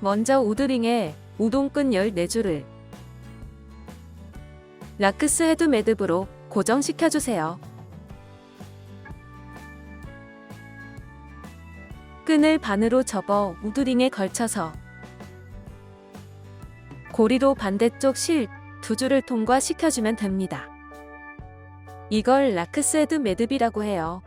먼저 우드링에 우동끈 14줄을 라크스 헤드 매듭으로 고정시켜주세요. 끈을 반으로 접어 우드링에 걸쳐서 고리로 반대쪽 실 두 줄을 통과시켜주면 됩니다. 이걸 라크스 헤드 매듭이라고 해요.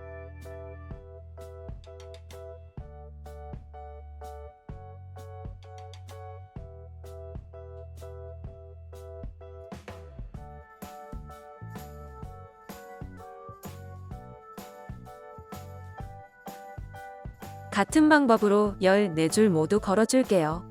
같은 방법으로 14줄 모두 걸어줄게요.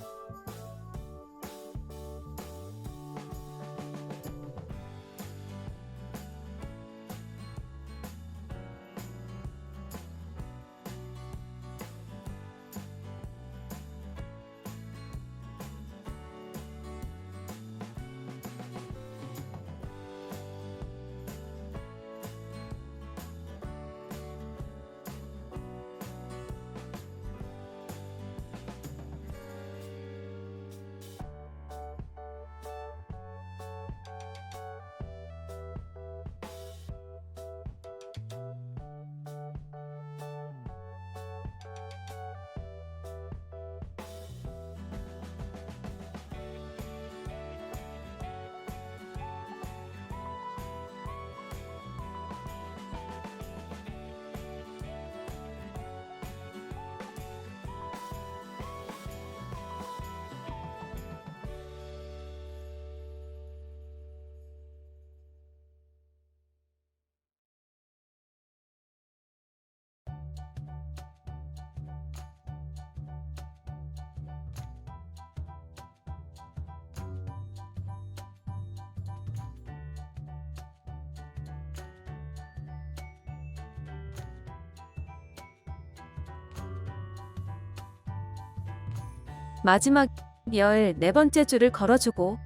마지막 14번째 줄을 걸어주고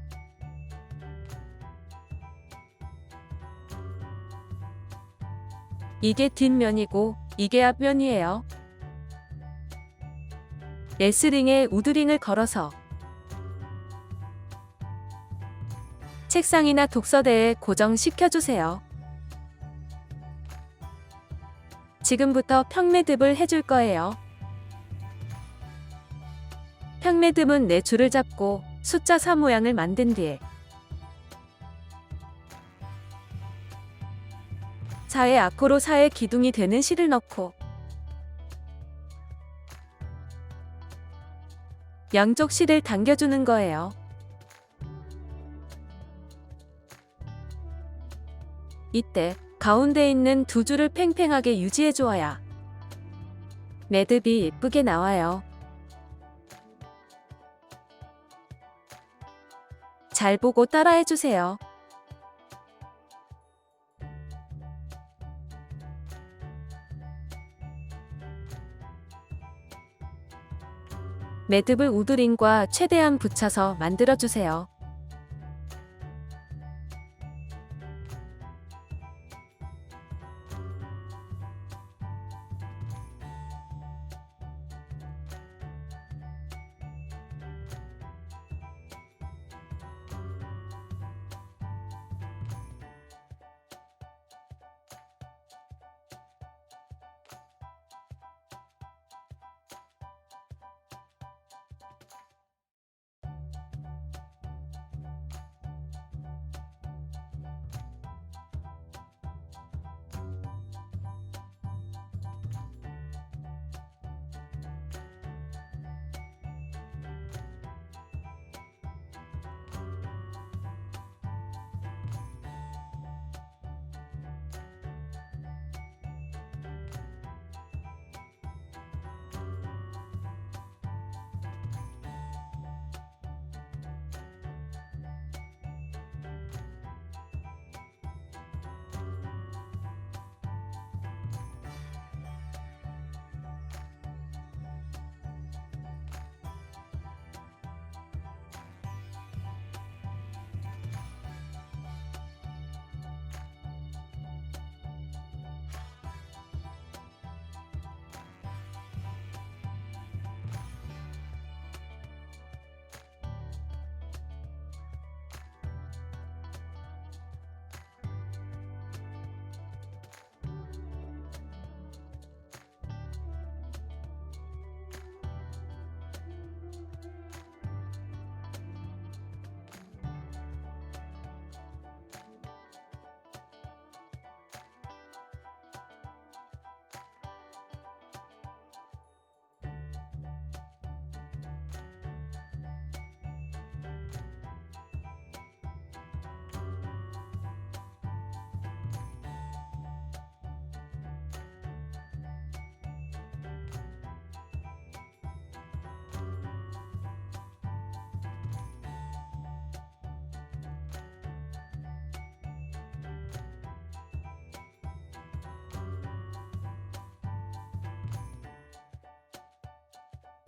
이게 뒷면이고 이게 앞면이에요. 레스링에 우드링을 걸어서 책상이나 독서대에 고정시켜주세요. 지금부터 평매듭을 해줄 거예요. 평매듭은 네 줄을 잡고 숫자 4 모양을 만든 뒤에 4의 앞으로 4의 기둥이 되는 실을 넣고 양쪽 실을 당겨주는 거예요. 이때 가운데 있는 두 줄을 팽팽하게 유지해 주어야 매듭이 예쁘게 나와요. 잘 보고 따라해 주세요. 매듭을 우드링과 최대한 붙여서 만들어 주세요.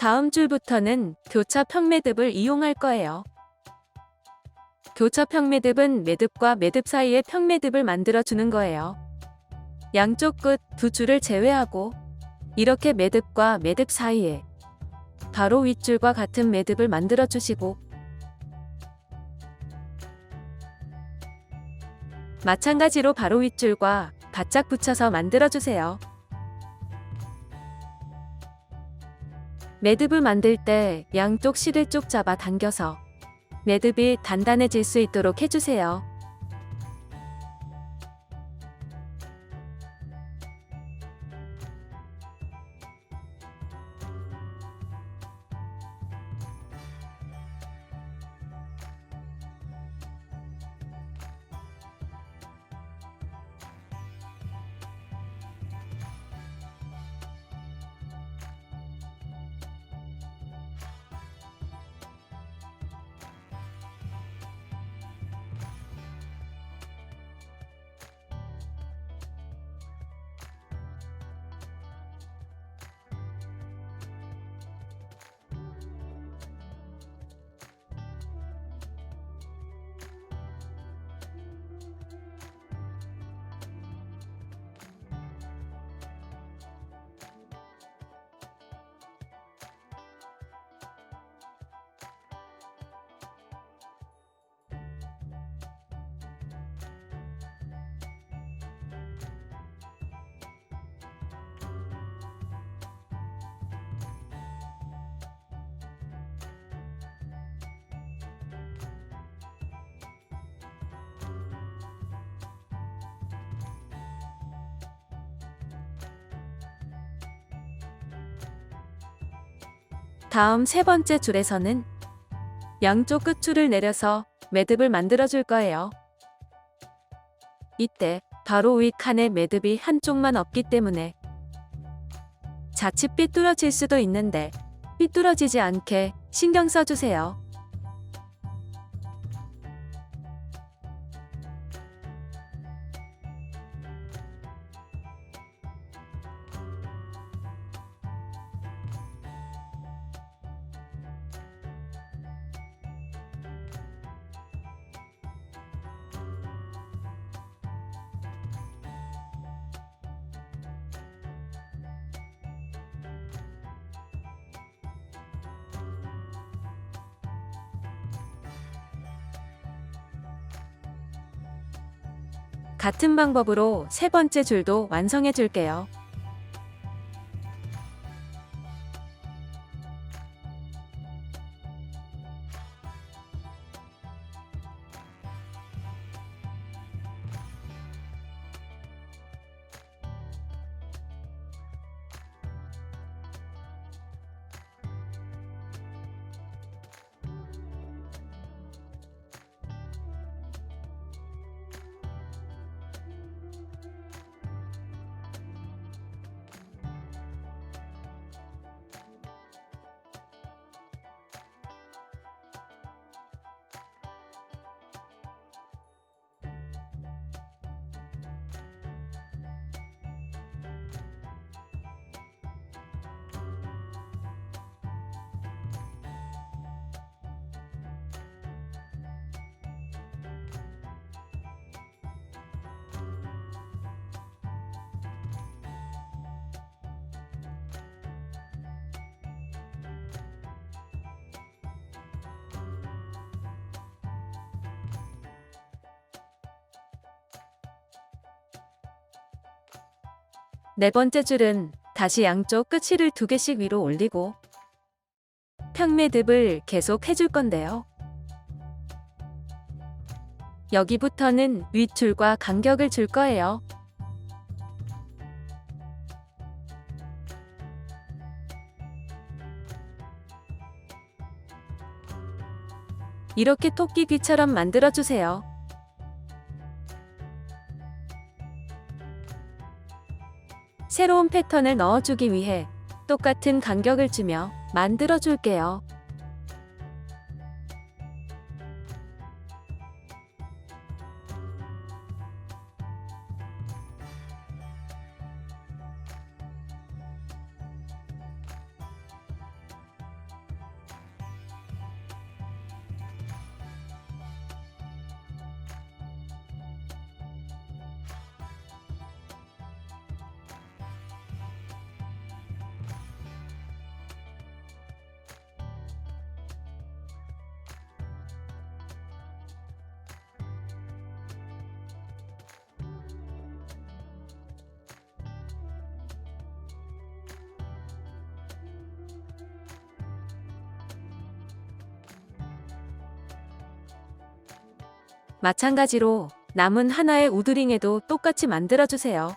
다음 줄부터는 교차평 매듭을 이용할 거예요. 교차평 매듭은 매듭과 매듭 사이에 평 매듭을 만들어 주는 거예요. 양쪽 끝 두 줄을 제외하고 이렇게 매듭과 매듭 사이에 바로 윗줄과 같은 매듭을 만들어 주시고 마찬가지로 바로 윗줄과 바짝 붙여서 만들어 주세요. 매듭을 만들 때 양쪽 실을 쭉 잡아 당겨서 매듭이 단단해질 수 있도록 해주세요. 다음 세 번째 줄에서는 양쪽 끝줄을 내려서 매듭을 만들어 줄 거예요. 이때 바로 위 칸에 매듭이 한쪽만 없기 때문에 자칫 삐뚤어질 수도 있는데 삐뚤어지지 않게 신경 써주세요. 같은 방법으로 세 번째 줄도 완성해 줄게요. 네 번째 줄은 다시 양쪽 끝실을 두 개씩 위로 올리고 평매듭을 계속 해줄 건데요. 여기부터는 윗줄과 간격을 줄 거예요. 이렇게 토끼 귀처럼 만들어 주세요. 새로운 패턴을 넣어주기 위해 똑같은 간격을 주며 만들어 줄게요. 마찬가지로 남은 하나의 우드링에도 똑같이 만들어주세요.